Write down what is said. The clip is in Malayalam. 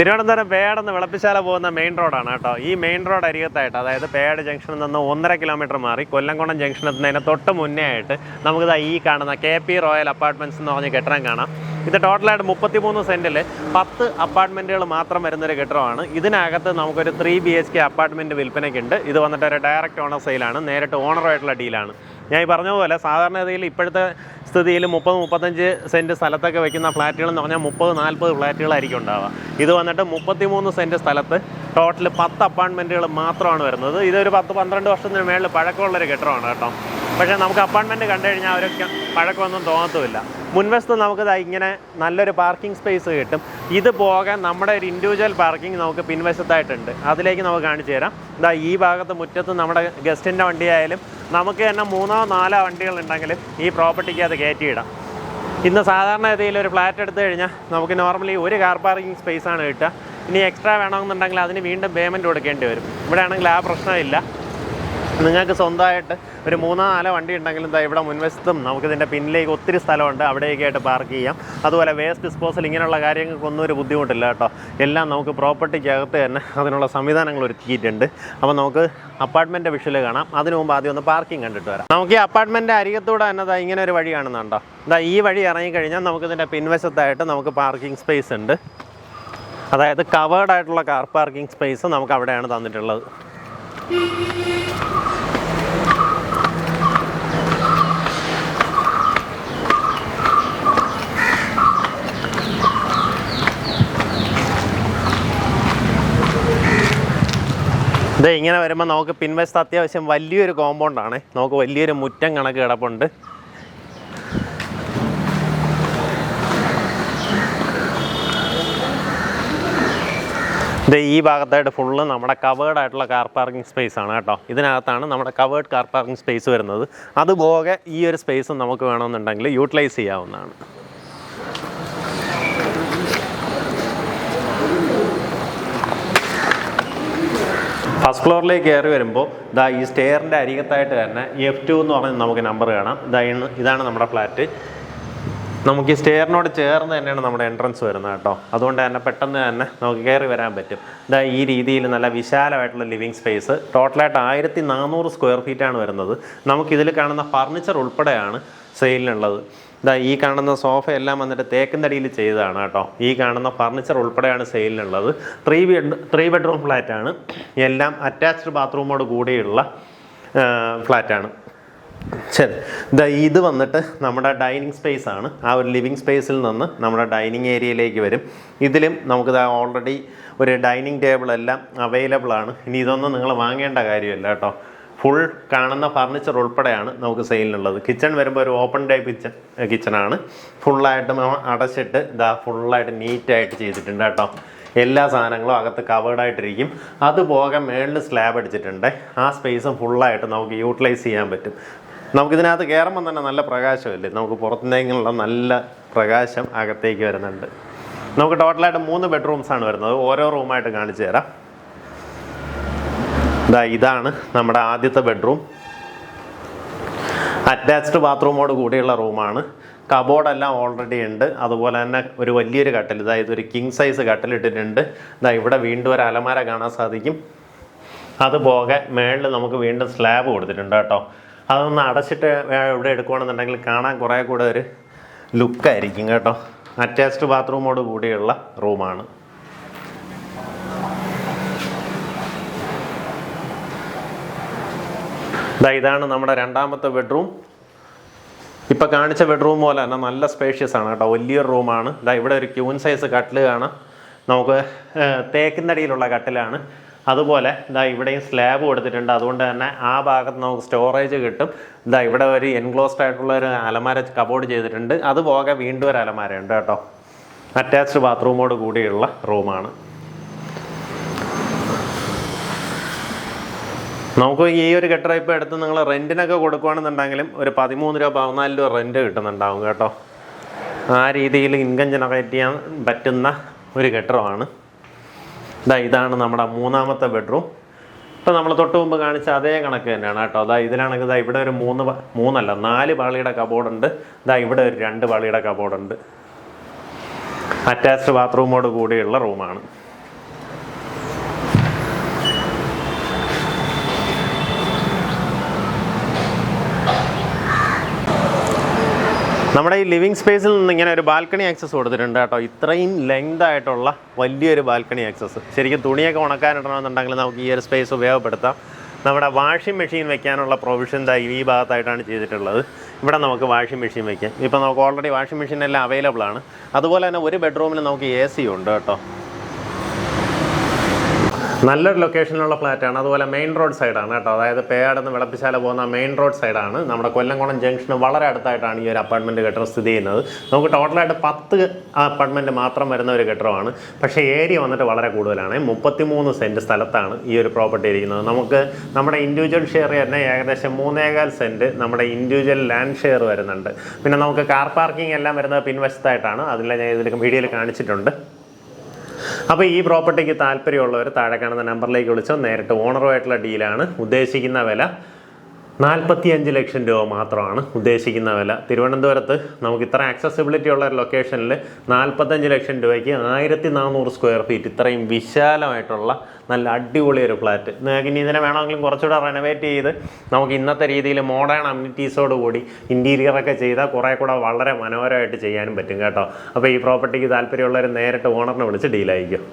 തിരുവനന്തപുരം പേടെന്ന് വിളപ്പിശാല പോകുന്ന മെയിൻ റോഡാണ് കേട്ടോ. ഈ മെയിൻ റോഡ് അരികത്തായിട്ട് അതായത് പേട് ജംഗ്ഷനിൽ നിന്ന് ഒന്നര കിലോമീറ്റർ മാറി കൊല്ലംകുളം ജംഗ്ഷൻ എത്തുന്നതിന് തൊട്ട് മുന്നേ ആയിട്ട് നമുക്കിത് ഈ കാണുന്ന കെ പി റോയൽ അപ്പാർട്ട്മെന്റ്സ് എന്ന് പറഞ്ഞ കെട്ടിടം കാണാം. ഇത് ടോട്ടലായിട്ട് മുപ്പത്തിമൂന്ന് സെന്റിൽ പത്ത് അപ്പാർട്ട്മെന്റുകൾ മാത്രം വരുന്നൊരു കെട്ടിടമാണ്. ഇതിനകത്ത് നമുക്കൊരു three B H K apartment വിൽപ്പനയ്ക്കുണ്ട്. ഇത് വന്നിട്ട് ഒരു ഡയറക്റ്റ് ഓണർ സെയിലാണ് നേരിട്ട് ഓണറായിട്ടുള്ള ഡീലാണ് ഞാൻ ഈ പറഞ്ഞ പോലെ സാധാരണഗതിയിൽ ഇപ്പോഴത്തെ സ്ഥിതിയിൽ മുപ്പത് മുപ്പത്തഞ്ച് സെന്റ് സ്ഥലത്തൊക്കെ വെക്കുന്ന ഫ്ലാറ്റുകൾ എന്ന് പറഞ്ഞാൽ മുപ്പത് നാൽപ്പത് ഫ്ലാറ്റുകളായിരിക്കും ഉണ്ടാവുക. ഇത് വന്നിട്ട് മുപ്പത്തിമൂന്ന് സെന്റ് സ്ഥലത്ത് ടോട്ടൽ പത്ത് അപ്പാർട്ട്മെന്റുകൾ മാത്രമാണ് വരുന്നത്. ഇതൊരു പത്ത് പന്ത്രണ്ട് വർഷത്തിന് മേളിൽ പഴക്കമുള്ളൊരു കെട്ടിടമാണ് കേട്ടോ. പക്ഷേ നമുക്ക് അപ്പാർട്ട്മെന്റ് കണ്ടു കഴിഞ്ഞാൽ അവരൊക്കെ പഴക്കമൊന്നും തോന്നത്തുമില്ല. മുൻവശത്ത് നമുക്കിത് ഇങ്ങനെ നല്ലൊരു പാർക്കിംഗ് സ്പേസ് കിട്ടും. ഇത് പോകാൻ നമ്മുടെ ഒരു ഇൻഡിവിജ്വൽ പാർക്കിംഗ് നമുക്ക് പിൻവശത്തായിട്ടുണ്ട്. അതിലേക്ക് നമുക്ക് കാണിച്ചു തരാം. ഇതാ ഈ ഭാഗത്ത് മുറ്റത്ത് നമ്മുടെ ഗസ്റ്റിന്റെ വണ്ടിയായാലും നമുക്ക് തന്നെ മൂന്നോ നാലോ വണ്ടികൾ ഉണ്ടെങ്കിലും ഈ പ്രോപ്പർട്ടിക്ക് അത് കയറ്റിയിടാം. ഇന്ന് സാധാരണ ഗതിയിൽ ഒരു ഫ്ലാറ്റ് എടുത്തു കഴിഞ്ഞാൽ നമുക്ക് നോർമലി ഒരു കാർ പാർക്കിംഗ് സ്പേസ് ആണ് കിട്ടുക. ഇനി എക്സ്ട്രാ വേണമെന്നുണ്ടെങ്കിൽ അതിന് വീണ്ടും പേയ്മെന്റ് കൊടുക്കേണ്ടി വരും. ഇവിടെ ആണെങ്കിൽ ആ പ്രശ്നമില്ല. നിങ്ങൾക്ക് സ്വന്തമായിട്ട് ഒരു മൂന്നോ നാലോ വണ്ടി ഉണ്ടെങ്കിലും ദാ ഇവിടെ മുൻവശത്തും നമുക്കിതിന്റെ പിന്നിലേക്ക് ഒത്തിരി സ്ഥലമുണ്ട്. അവിടേക്കായിട്ട് പാർക്ക് ചെയ്യാം. അതുപോലെ വേസ്റ്റ് ഡിസ്പോസൽ ഇങ്ങനെയുള്ള കാര്യങ്ങൾക്കൊന്നും ഒരു ബുദ്ധിമുട്ടില്ല കേട്ടോ. എല്ലാം നമുക്ക് പ്രോപ്പർട്ടിക്കകത്ത് തന്നെ അതിനുള്ള സംവിധാനങ്ങൾ ഒരുക്കിയിട്ടുണ്ട്. അപ്പോൾ നമുക്ക് അപ്പാർട്ട്മെന്റ് വിഷയിൽ കാണാം. അതിനു മുമ്പ് ആദ്യം ഒന്ന് പാർക്കിംഗ് കണ്ടിട്ട് വരാം. നമുക്ക് ഈ അപ്പാർട്ട്മെന്റ് അരികത്തൂടെ തന്നെ ഇങ്ങനെ ഒരു വഴി കാണുന്നുണ്ടോ? ഇതാ ഈ വഴി ഇറങ്ങിക്കഴിഞ്ഞാൽ നമുക്കിതിന്റെ പിൻവശത്തായിട്ട് നമുക്ക് പാർക്കിംഗ് സ്പേസ് ഉണ്ട്. അതായത് കവേർഡ് ആയിട്ടുള്ള കാർ പാർക്കിംഗ് സ്പേസ് നമുക്ക് അവിടെയാണ് തന്നിട്ടുള്ളത്. ഇത് ഇങ്ങനെ വരുമ്പോൾ നമുക്ക് പിൻവശത്ത് അത്യാവശ്യം വലിയൊരു കോമ്പൗണ്ടാണ് നമുക്ക് വലിയൊരു മുറ്റം കണക്ക് കിടപ്പുണ്ട്. ഇത് ഈ ഭാഗത്തായിട്ട് ഫുള്ള് നമ്മുടെ കവേർഡ് ആയിട്ടുള്ള കാർ പാർക്കിംഗ് സ്പേസ് ആണ് കേട്ടോ. ഇതിനകത്താണ് നമ്മുടെ കവേർഡ് കാർ പാർക്കിംഗ് സ്പേസ് വരുന്നത്. അതുപോലെ ഈ ഒരു സ്പേസും നമുക്ക് വേണമെന്നുണ്ടെങ്കിൽ യൂട്ടിലൈസ് ചെയ്യാവുന്നതാണ്. ഫസ്റ്റ് ഫ്ലോറിലേക്ക് കയറി വരുമ്പോൾ ഇതാ ഈ സ്റ്റെയറിന്റെ അരികത്തായിട്ട് തന്നെ എഫ് ടു എന്ന് പറഞ്ഞ് നമുക്ക് നമ്പർ കാണാം. ഇതാണ് ഇതാണ് നമ്മുടെ ഫ്ലാറ്റ് നമുക്ക് ഈ സ്റ്റെയറിനോട് ചേർന്ന് തന്നെയാണ് നമ്മുടെ എൻട്രൻസ് വരുന്നത് കേട്ടോ. അതുകൊണ്ട് തന്നെ പെട്ടെന്ന് തന്നെ നമുക്ക് കയറി വരാൻ പറ്റും. ഇതാ ഈ രീതിയിൽ നല്ല വിശാലമായിട്ടുള്ള ലിവിങ് സ്പേസ് ടോട്ടലായിട്ട് ആയിരത്തി നാനൂറ് സ്ക്വയർ ഫീറ്റാണ് വരുന്നത്. നമുക്കിതിൽ കാണുന്ന ഫർണിച്ചർ ഉൾപ്പെടെയാണ് സെയിലിനുള്ളത് ഇതാ ഈ കാണുന്ന സോഫ എല്ലാം വന്നിട്ട് തേക്കിൻതടിയിൽ ചെയ്തതാണ് കേട്ടോ. ഈ കാണുന്ന ഫർണിച്ചർ ഉൾപ്പെടെയാണ് സെയിലിനുള്ളത് ത്രീ ബെഡ് ത്രീ ബെഡ്റൂം ഫ്ലാറ്റാണ് എല്ലാം അറ്റാച്ച്ഡ് ബാത്റൂമോട് കൂടിയുള്ള ഫ്ലാറ്റാണ് ശരി. ഇതാ ഇത് വന്നിട്ട് നമ്മുടെ ഡൈനിങ് സ്പേസ് ആണ്. ആ ഒരു ലിവിങ് സ്പേസിൽ നിന്ന് നമ്മുടെ ഡൈനിങ് ഏരിയയിലേക്ക് വരും. ഇതിലും നമുക്കിത് ഓൾറെഡി ഒരു ഡൈനിങ് ടേബിൾ എല്ലാം അവൈലബിൾ ആണ്. ഇനി ഇതൊന്നും നിങ്ങൾ വാങ്ങേണ്ട കാര്യമില്ല കേട്ടോ. ഫുൾ കാണുന്ന ഫർണിച്ചർ ഉൾപ്പെടെയാണ് നമുക്ക് സെയിലിനുള്ളത് കിച്ചൺ വരുമ്പോൾ ഒരു ഓപ്പൺ ടൈപ്പ് കിച്ചൺ കിച്ചണാണ് ഫുള്ളായിട്ട് അടച്ചിട്ട് ഇതാ ഫുള്ളായിട്ട് നീറ്റായിട്ട് ചെയ്തിട്ടുണ്ട് കേട്ടോ. എല്ലാ സാധനങ്ങളും അകത്ത് കവേർഡായിട്ടിരിക്കും അത് അതുപോകെ മേളിൽ സ്ലാബ് അടിച്ചിട്ടുണ്ട്. ആ സ്പേസും ഫുള്ളായിട്ട് നമുക്ക് യൂട്ടിലൈസ് ചെയ്യാൻ പറ്റും. നമുക്കിതിനകത്ത് കയറുമ്പോൾ തന്നെ നല്ല പ്രകാശമില്ലേ? നമുക്ക് പുറത്തുനിന്നുള്ള നല്ല പ്രകാശം അകത്തേക്ക് വരുന്നുണ്ട്. നമുക്ക് ടോട്ടലായിട്ട് മൂന്ന് ബെഡ്റൂംസാണ് വരുന്നത്. ഓരോ റൂമായിട്ട് കാണിച്ചു തരാം. ഇതാ ഇതാണ് നമ്മുടെ ആദ്യത്തെ ബെഡ്റൂം അറ്റാച്ച്ഡ് ബാത്റൂമോട് കൂടിയുള്ള റൂമാണ് കബോർഡെല്ലാം ഓൾറെഡി ഉണ്ട്. അതുപോലെ തന്നെ ഒരു വലിയൊരു കട്ടിൽ ഇതായത് ഒരു കിങ് സൈസ് കട്ടിലിട്ടിട്ടുണ്ട് ഇതാ ഇവിടെ വീണ്ടും ഒരു അലമാര കാണാൻ സാധിക്കും. അതുപോകെ മേളിൽ നമുക്ക് വീണ്ടും സ്ലാബ് കൊടുത്തിട്ടുണ്ട് കേട്ടോ. അതൊന്ന് അടച്ചിട്ട് ഇവിടെ എടുക്കുകയാണെന്നുണ്ടെങ്കിൽ കാണാൻ കുറേ കൂടെ ഒരു ലുക്കായിരിക്കും കേട്ടോ. അറ്റാച്ച്ഡ് ബാത്റൂമോട് കൂടിയുള്ള റൂമാണ്. ഇതാ ഇതാണ് നമ്മുടെ രണ്ടാമത്തെ ബെഡ്റൂം. ഇപ്പം കാണിച്ച ബെഡ്റൂം പോലെ തന്നെ നല്ല സ്പേഷ്യസ് ആണ് കേട്ടോ. വലിയൊരു റൂമാണ്. ഇതാ ഇവിടെ ഒരു ക്യൂൻ സൈസ് കട്ടിൽ കാണാം. നമുക്ക് തേക്കിനടിയിലുള്ള കട്ടിലാണ്. അതുപോലെ ഇതാ ഇവിടെയും സ്ലാബ് കൊടുത്തിട്ടുണ്ട്. അതുകൊണ്ട് തന്നെ ആ ഭാഗത്ത് നമുക്ക് സ്റ്റോറേജ് കിട്ടും. ഇതാ ഇവിടെ ഒരു എൻക്ലോസ്ഡ് ആയിട്ടുള്ള ഒരു അലമാര കബോർഡ് ചെയ്തിട്ടുണ്ട്. അത് പോകെ വീണ്ടും ഒരു അലമാര ഉണ്ട് കേട്ടോ. അറ്റാച്ച്ഡ് ബാത്റൂമോട് കൂടിയുള്ള റൂമാണ് നമുക്ക് ഈ ഒരു കെട്ടിടം ഇപ്പോൾ എടുത്ത് നിങ്ങൾ റെന്റിനൊക്കെ കൊടുക്കുകയാണെന്നുണ്ടെങ്കിലും ഒരു പതിമൂന്ന് രൂപ പതിനാല് രൂപ റെന്റ് കിട്ടുന്നുണ്ടാവും കേട്ടോ. ആ രീതിയിൽ ഇൻകം ജനറേറ്റ് ചെയ്യാൻ പറ്റുന്ന ഒരു കെട്ടിടമാണ് ഇതാ ഇതാണ് നമ്മുടെ മൂന്നാമത്തെ ബെഡ്റൂം ഇപ്പം നമ്മൾ തൊട്ട് മുമ്പ് കാണിച്ച അതേ കണക്ക് തന്നെയാണ് കേട്ടോ. അതാ ഇതിലാണെങ്കിൽ ഇതാ ഇവിടെ ഒരു മൂന്ന് മൂന്നല്ല നാല് പാളിയുടെ കബോർഡുണ്ട് ഇതാ ഇവിടെ ഒരു രണ്ട് പാളിയുടെ കബോർഡുണ്ട് അറ്റാച്ച്ഡ് ബാത്റൂമോട് കൂടിയുള്ള റൂമാണ് നമ്മുടെ ഈ ലിവിങ് സ്പേസിൽ നിന്ന് ഇങ്ങനെ ഒരു ബാൽക്കണി ആക്സസ് കൊടുത്തിട്ടുണ്ട് കേട്ടോ. ഇത്രയും ലെങ്ത് ആയിട്ടുള്ള വലിയൊരു ബാൽക്കണി ആക്സസ് ശരിക്കും തുണിയൊക്കെ ഉണക്കാനിടണമെന്നുണ്ടെങ്കിൽ നമുക്ക് ഈ ഒരു സ്പേസ് ഉപയോഗപ്പെടുത്താം. നമ്മുടെ വാഷിംഗ് മെഷീൻ വെക്കാനുള്ള പ്രൊവിഷൻ ദാ ഈ ഭാഗത്തായിട്ടാണ് ചെയ്തിട്ടുള്ളത്. ഇവിടെ നമുക്ക് വാഷിംഗ് മെഷീൻ വെക്കാം. ഇപ്പോൾ നമുക്ക് ഓൾറെഡി വാഷിംഗ് മെഷീൻ എല്ലാം അവൈലബിൾ ആണ്. അതുപോലെ തന്നെ ഒരു ബെഡ്റൂമിൽ നമുക്ക് എ സി ഉണ്ട് കേട്ടോ. നല്ലൊരു ലൊക്കേഷനിലുള്ള ഫ്ലാറ്റാണ് അതുപോലെ മെയിൻ റോഡ് സൈഡാണ് കേട്ടോ. അതായത് പേയാട് നിന്ന് വിളപ്പിശാല പോകുന്ന മെയിൻ റോഡ് സൈഡാണ് നമ്മുടെ കൊല്ലംകുളം ജംഗ്ഷന് വളരെ അടുത്തായിട്ടാണ് ഈ ഒരു അപ്പാർട്ട്മെന്റ് കെട്ടിടം സ്ഥിതി ചെയ്യുന്നത്. നമുക്ക് ടോട്ടലായിട്ട് പത്ത് അപ്പാർട്ട്മെന്റ് മാത്രം വരുന്ന ഒരു കെട്ടിടമാണ്. പക്ഷേ ഏരിയ വന്നിട്ട് വളരെ കൂടുതലാണ്. മുപ്പത്തിമൂന്ന് സെന്റ് സ്ഥലത്താണ് ഈ ഒരു പ്രോപ്പർട്ടി ഇരിക്കുന്നത്. നമുക്ക് നമ്മുടെ ഇൻഡിവിജ്വൽ ഷെയർ തന്നെ ഏകദേശം മൂന്നേകാൽ സെന്റ് നമ്മുടെ ഇൻഡിവിജ്വൽ ലാൻഡ് ഷെയർ വരുന്നുണ്ട്. പിന്നെ നമുക്ക് കാർ പാർക്കിംഗ് എല്ലാം വരുന്നത് പിൻവശത്തായിട്ടാണ്. അതിൽ ഞാൻ ഇതിൽ വീഡിയോയിൽ കാണിച്ചിട്ടുണ്ട്. അപ്പോൾ ഈ പ്രോപ്പർട്ടിക്ക് താല്പര്യമുള്ളവർ താഴെ കാണുന്ന നമ്പറിലേക്ക് വിളിച്ചോ. നേരിട്ട് ഓണറുമായിട്ടുള്ള ഡീലാണ് ഉദ്ദേശിക്കുന്ന വില നാൽപ്പത്തിയഞ്ച് ലക്ഷം രൂപ മാത്രമാണ് ഉദ്ദേശിക്കുന്ന വില. തിരുവനന്തപുരത്ത് നമുക്ക് ഇത്ര ആക്സസിബിലിറ്റി ഉള്ള ഒരു ലൊക്കേഷനിൽ നാൽപ്പത്തഞ്ച് ലക്ഷം രൂപയ്ക്ക് ആയിരത്തി നാനൂറ് സ്ക്വയർ ഫീറ്റ് ഇത്രയും വിശാലമായിട്ടുള്ള നല്ല അടിപൊളി ഒരു ഫ്ലാറ്റ് നിങ്ങൾക്ക് ഇനി ഇതിനെ വേണമെങ്കിലും കുറച്ചുകൂടെ റെനോവേറ്റ് ചെയ്ത് നമുക്ക് ഇന്നത്തെ രീതിയിൽ മോഡേൺ അമ്യൂണിറ്റീസോട് കൂടി ഇന്റീരിയറൊക്കെ ചെയ്താൽ കുറേ കൂടെ വളരെ മനോഹരമായിട്ട് ചെയ്യാനും പറ്റും കേട്ടോ. അപ്പോൾ ഈ പ്രോപ്പർട്ടിക്ക് താല്പര്യമുള്ളവർ നേരിട്ട് ഓണറിനെ വിളിച്ച് ഡീലായിരിക്കും